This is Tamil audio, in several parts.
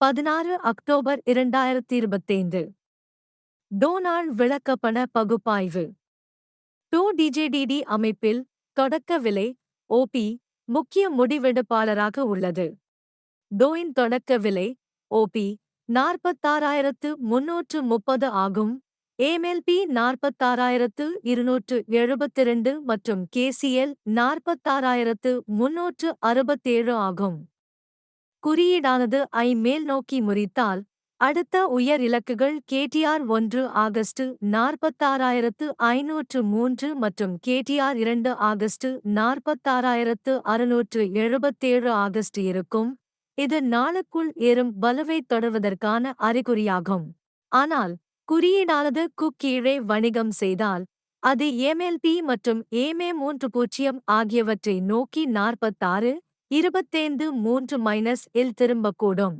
பதினாறு அக்டோபர் இரண்டாயிரத்தி இருபத்தைந்து டோனால்ட் விளக்கப்பண பகுப்பாய்வு. டூ டிஜேடிடி அமைப்பில் தொடக்க விலை ஓபி முக்கிய முடிவெடுப்பாளராக உள்ளது. டோயின் தொடக்க விலை ஓபி நாற்பத்தாறாயிரத்து முன்னூற்று முப்பது ஆகும். ஏமெல்பி நாற்பத்தாறாயிரத்து இருநூற்று எழுபத்திரண்டு மற்றும் கேசிஎல் நாற்பத்தாறாயிரத்து முன்னூற்று அறுபத்தேழு ஆகும். குறியீடானது ஐ மேல் நோக்கி முறித்தால் அடுத்த உயர் இலக்குகள் கேடிஆர் ஒன்று ஆகஸ்ட் நாற்பத்தாறாயிரத்து ஐநூற்று மூன்று மற்றும் கேடிஆர் இரண்டு ஆகஸ்ட் நாற்பத்தாறாயிரத்து அறுநூற்று எழுபத்தேழு ஆகஸ்ட் இருக்கும். இது நாளுக்குள் ஏறும் பலுவை தொடர்வதற்கான அறிகுறியாகும். ஆனால் குறியீடானது குக்கீழே கீழே வணிகம் செய்தால் அது எம்எல்பி மற்றும் ஏமே மூன்று பூஜ்ஜியம் ஆகியவற்றை நோக்கி நாற்பத்தாறு இருபத்தைந்து மூன்று மைனஸ் இல் திரும்பக்கூடும்.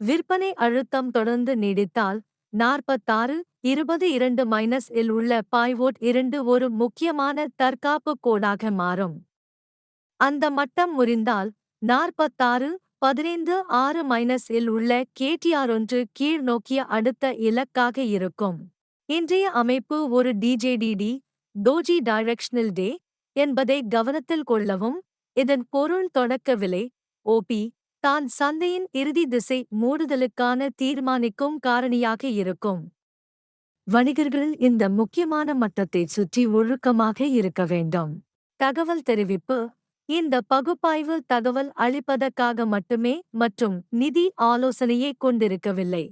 விற்பனை அழுத்தம் தொடர்ந்து நீடித்தால் நாற்பத்தாறு இருபது இரண்டு மைனஸ் இல் உள்ள பாய்வோட் இரண்டு ஒரு முக்கியமான தற்காப்பு கோடாக மாறும். அந்த மட்டம் முறிந்தால் நாற்பத்தாறு பதினைந்து ஆறு மைனஸ் இல் உள்ள கேடிஆர் ஒன்று கீழ் நோக்கிய அடுத்த இலக்காக இருக்கும். இன்றைய அமைப்பு ஒரு டிஜேடிடி டோஜி டைரக்ஷனல் டே என்பதை கவனத்தில் கொள்ளவும் இதன் பொருள் தொடக்க விலை ஓபி தான் சந்தையின் இறுதி திசை மூடுதலுக்கான தீர்மானிக்கும் காரணியாக இருக்கும். வணிகர்கள் இந்த முக்கியமான மட்டத்தை சுற்றி ஒழுக்கமாக இருக்க வேண்டும். தகவல் தெரிவிப்பு இந்த பகுப்பாய்வு தகவல் அளிப்பதற்காக மட்டுமே மற்றும் நிதி ஆலோசனையை கொண்டிருக்கவில்லை.